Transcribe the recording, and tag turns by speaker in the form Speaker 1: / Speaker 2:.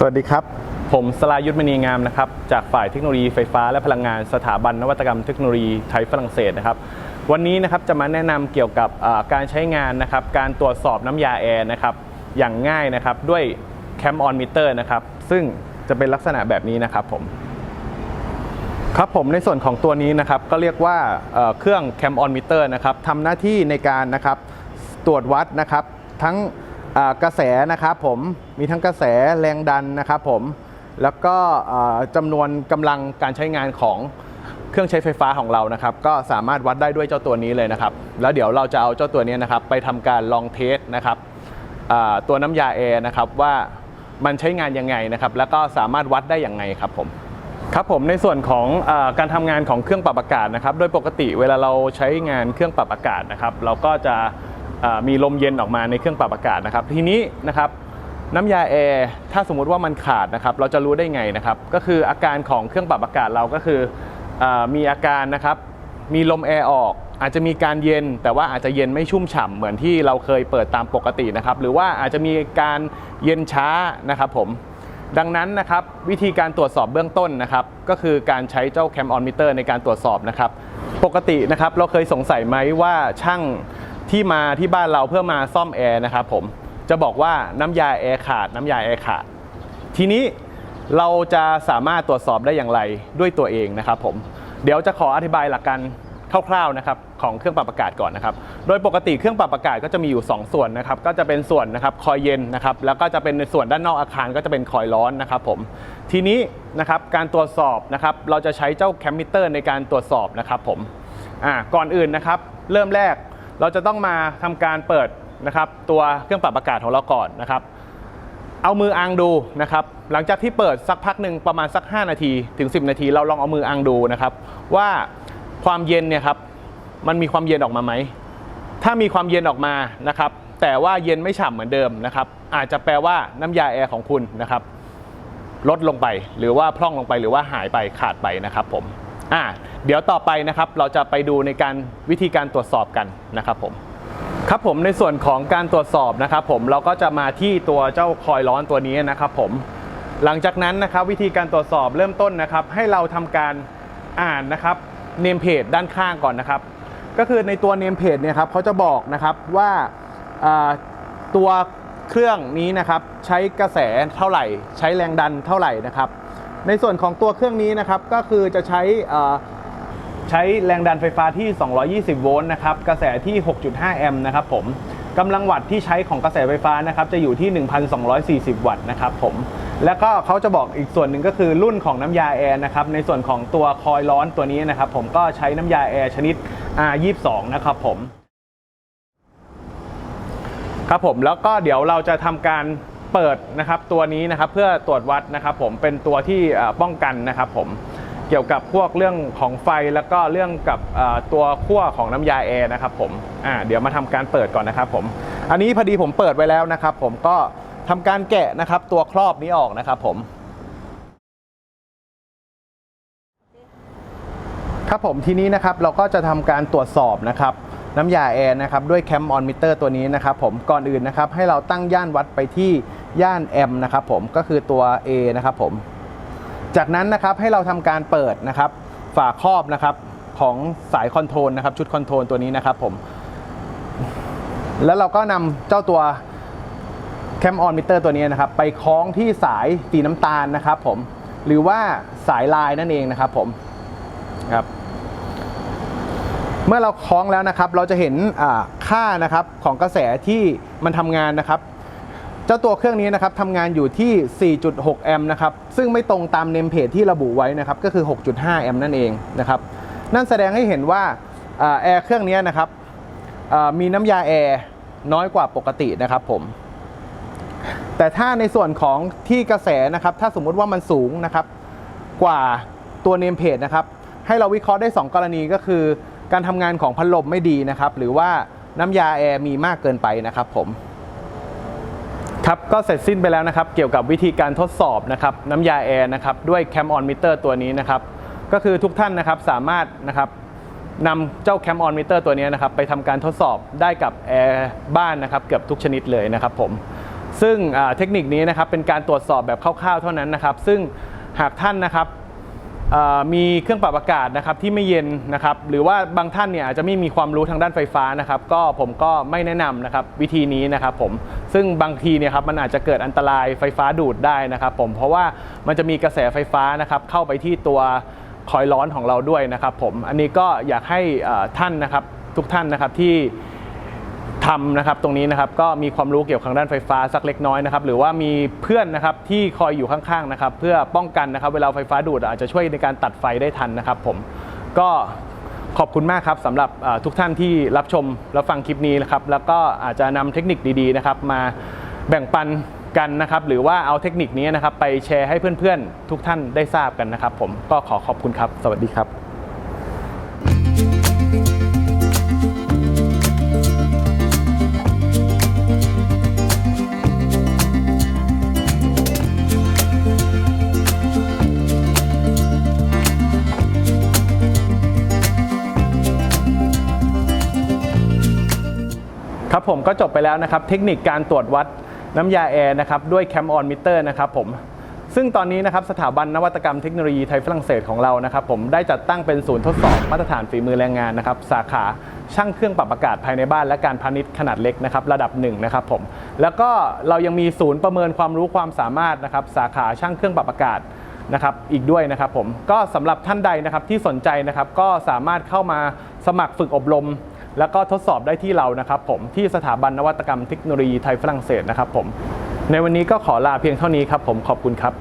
Speaker 1: สวัสดีครับ ผมสลายุทธมณีงามนะครับ จากฝ่ายเทคโนโลยีไฟฟ้าและพลังงานสถาบันนวัตกรรมเทคโนโลยีไทยฝรั่งเศสนะครับ วันนี้นะครับจะมาแนะนำเกี่ยวกับการใช้งานนะครับ การตรวจสอบน้ำยาแอร์นะครับ อย่างง่ายนะครับด้วยแคมออนมิเตอร์นะครับ ซึ่งจะเป็นลักษณะแบบนี้นะครับผม ครับผมในส่วนของตัวนี้นะครับ ก็เรียกว่าเครื่อง Cam on Meter นะครับทำหน้าที่ในการนะครับตรวจวัดนะครับทั้ง กระแสนะครับผมมีทั้งกระแสแรงดันนะครับผมแล้วก็อ่าจำนวนกำลังการใช้งานของเครื่องใช้ไฟฟ้าของเรานะครับ ก็สามารถวัดได้ด้วยเจ้าตัวนี้เลยนะครับ แล้วเดี๋ยวเราจะเอาเจ้าตัวนี้นะครับ ไปทำการลองเทสนะครับตัวน้ำยาแอร์นะครับว่ามันใช้งานยังไงนะครับ แล้วก็สามารถวัดได้อย่างไงครับผมครับผมในส่วนของอการทำงานของเครื่องปรับอากาศนะครับ โดยปกติเวลาเราใช้งานเครื่องปรับอากาศนะครับ เราก็จะ มีลมเย็นออกมาในเครื่องปรับอากาศนะครับ ทีนี้นะครับน้ำยาแอร์ถ้าสมมุติว่ามันขาดนะครับ เราจะรู้ได้ไงนะครับ ก็คืออาการของเครื่องปรับอากาศเราก็คือออมีอาการนะครับ มีลมแอร์ออกอาจจะมีการเย็นแต่ว่าอาจจะเย็นไม่ชุ่มฉ่ำเหมือนที่เราเคยเปิดตามปกตินะครับ หรือว่าอาจจะมีการเย็นช้านะครับผมดังนั้นนะครับวิธีการตรวจสอบเบื้องต้นนะครับ ก็คือการใช้เจ้าแคมออนมิเตอร์ในการตรวจสอบนะครับ ปกตินะครับเราเคยสงสัยไหมว่าช่าง ที่มาที่บ้านเราเพื่อมาซ่อมแอร์นะครับผมจะบอกว่าน้ำยาแอร์ขาดน้ำยาแอร์ขาดทีนี้เราจะสามารถตรวจสอบได้อย่างไรด้วยตัวเองนะครับผมเดี๋ยวจะขออธิบายหลักการคร่าวๆนะครับของเครื่องปรับอากาศก่อนนะครับ โดยปกติเครื่องปรับอากาศก็จะมีอยู่ 2 ส่วนนะครับ ก็จะเป็นส่วนนะครับคอยเย็นนะครับ แล้วก็จะเป็นในส่วนด้านนอกอาคารก็จะเป็นคอยร้อนนะครับผม ทีนี้นะครับการตรวจสอบนะครับ เราจะใช้เจ้าแคมมิเตอร์ในการตรวจสอบนะครับผม อ่า ก่อนอื่นนะครับ เริ่มแรก เราจะต้องมาทำการเปิดนะครับตัวเครื่องปรับอากาศของเราก่อนนะครับ เอามืออังดูนะครับ หลังจากที่เปิดสักพักหนึ่งประมาณสัก 5 นาทีถึง 10 นาที เราลองเอามืออังดูนะครับ ว่าความเย็นเนี่ยครับมันมีความเย็นออกมาไหมถ้ามีความเย็นออกมานะครับ แต่ว่าเย็นไม่ฉ่ำเหมือนเดิมนะครับ อาจจะแปลว่าน้ำยาแอร์ของคุณนะครับลดลงไปหรือว่าพร่องลงไปหรือว่าหายไปขาดไปนะครับผม อ่าเดี๋ยวต่อไปนะครับเราจะไปดูในการวิธีการตรวจสอบกันนะครับผมครับผมในส่วนของการตรวจสอบนะครับผมเราก็จะมาที่ตัวเจ้าคอยร้อนตัวนี้นะครับผมหลังจากนั้นนะครับวิธีการตรวจสอบเริ่มต้นนะครับ ให้เราทำการอ่านนะครับเนมเพจด้านข้างก่อนนะครับ ก็คือในตัวเนมเพจเนี่ยครับเขาจะบอกนะครับว่าตัวเครื่องนี้นะครับใช้กระแสเท่าไหร่ ใช้แรงดันเท่าไหร่นะครับ ในส่วนของตัวเครื่องนี้นะครับก็คือจะใช้ใช้แรงดันไฟฟ้าที่ 220 โวลต์นะครับกระแสที่ 6.5 แอมป์นะครับผมกำลังวัตต์ที่ใช้ของกระแสไฟฟ้านะครับจะอยู่ที่ 1,240 วัตต์นะครับผมแล้วก็เขาจะบอกอีกส่วนหนึ่งก็คือรุ่นของน้ำยาแอร์นะครับในส่วนของตัวคอยล์ร้อนตัวนี้นะครับผมก็ใช้น้ำยาแอร์ชนิด R22 นะครับผมครับผมแล้วก็เดี๋ยวเราจะทำการ เปิดนะครับตัวนี้นะครับเพื่อตรวจวัดนะครับผมเป็นตัวที่ป้องกันนะครับผมเกี่ยวกับพวกเรื่องของไฟแล้วก็เรื่องกับตัวขั้วของน้ำยาแอร์นะครับผมอ่าเดี๋ยวมาทำการเปิดก่อนนะครับผมอันนี้พอดีผมเปิดไว้แล้วนะครับผมก็ทำการแกะนะครับตัวครอบนี้ออกนะครับผมครับผมทีนี้นะครับเราก็จะทำการตรวจสอบนะครับ น้ำยาแอร์นะครับด้วยแคมออนมิเตอร์ตัวนี้นะครับผมก่อนอื่นนะครับให้เราตั้งย่านวัดไปที่ย่านแอมนะครับผมก็คือตัว A นะครับผมจากนั้นนะครับให้เราทำการเปิดนะครับฝาครอบนะครับของสายคอนโทรลนะครับชุดคอนโทรลตัวนี้นะครับผมแล้วเราก็นำเจ้าตัวแคมออนมิเตอร์ตัวนี้นะครับไปคล้องที่สายสีน้ำตาลนะครับผมหรือว่าสายลายนั่นเองนะครับผมครับ เมื่อเราคล้องแล้วนะครับ เราจะเห็นค่านะครับของกระแสที่มันทำงานนะครับเจ้าตัวเครื่องนี้นะครับทำงานอยู่ที่ 4.6 แอมป์นะครับ ซึ่งไม่ตรงตามเนมเพจที่ระบุไว้นะครับ ก็คือ 6.5 แอมป์นั่นเองนะครับ นั่นแสดงให้เห็นว่าแอร์เครื่องนี้นะครับมีน้ำยาแอร์น้อยกว่าปกตินะครับผม แต่ถ้าในส่วนของที่กระแสนะครับ ถ้าสมมุติว่ามันสูงนะครับ กว่าตัวเนมเพจนะครับ ให้เราวิเคราะห์ได้ 2 กรณีก็คือ การทำงานของพัดลมไม่ดีนะครับ หรือว่าน้ำยาแอร์มีมากเกินไปนะครับผมครับก็เสร็จสิ้นไปแล้วนะครับ เกี่ยวกับวิธีการทดสอบนะครับน้ำยาแอร์นะครับด้วยแคมออนมิเตอร์ตัวนี้นะครับ ก็คือทุกท่านนะครับสามารถนะครับนำเจ้าแคมออนมิเตอร์ตัวนี้นะครับไปทำการทดสอบได้กับแอร์บ้านนะครับเกือบทุกชนิดเลยนะครับผมซึ่งเทคนิคนี้นะครับเป็นการตรวจสอบแบบคร่าวๆเท่านั้นนะครับ ซึ่งหากท่านนะครับ มีเครื่องปรับอากาศนะครับที่ไม่เย็นนะครับหรือว่าบางท่านเนี่ยอาจจะไม่มีความรู้ทางด้านไฟฟ้านะครับก็ผมก็ไม่แนะนำนะครับวิธีนี้นะครับผมซึ่งบางทีเนี่ยครับมันอาจจะเกิดอันตรายไฟฟ้าดูดได้นะครับผมเพราะว่ามันจะมีกระแสไฟฟ้านะครับเข้าไปที่ตัวคอยล์ร้อนของเราด้วยนะครับผมอันนี้ก็อยากให้ท่านนะครับทุกท่านนะครับที่ ทำนะครับตรงนี้นะครับก็มีความรู้เกี่ยวกับทางด้านไฟฟ้าสักเล็กน้อยนะครับหรือว่ามีเพื่อนนะครับที่คอยอยู่ข้างๆนะครับเพื่อป้องกันนะครับเวลาไฟฟ้าดูดอาจจะช่วยในการตัดไฟได้ทันนะครับผมก็ขอบคุณมากครับสำหรับทุกท่านที่รับชมรับฟังคลิปนี้นะครับแล้วก็อาจจะนำเทคนิคดีๆนะครับมาแบ่งปันกันนะครับหรือว่าเอาเทคนิคนี้นะครับไปแชร์ให้เพื่อนๆ ทุกท่านได้ทราบกันนะครับ ผมก็ขอขอบคุณครับ สวัสดีครับ ครับผมก็จบไปแล้วนะครับเทคนิคการตรวจวัดน้ำยาแอร์นะครับด้วยแคมออนมิเตอร์นะครับผมซึ่งตอนนี้นะครับสถาบันนวัตกรรมเทคโนโลยีไทยฝรั่งเศสของเรานะครับผมได้จัดตั้งเป็นศูนย์ทดสอบมาตรฐานฝีมือแรงงานนะครับสาขาช่างเครื่องปรับอากาศภายในบ้านและการพาณิชย์ขนาดเล็กนะครับระดับหนึ่งนะครับผมแล้วก็เรายังมีศูนย์ประเมินความรู้ความสามารถนะครับสาขาช่างเครื่องปรับอากาศนะครับอีกด้วยนะครับผมก็สำหรับท่านใดนะครับที่สนใจนะครับก็สามารถเข้ามาสมัครฝึกอบรม แล้วก็ทดสอบได้ที่เรานะครับผมที่สถาบันนวัตกรรมเทคโนโลยีไทยฝรั่งเศสนะครับผมในวันนี้ก็ขอลาเพียงเท่านี้ครับผมขอบคุณครับ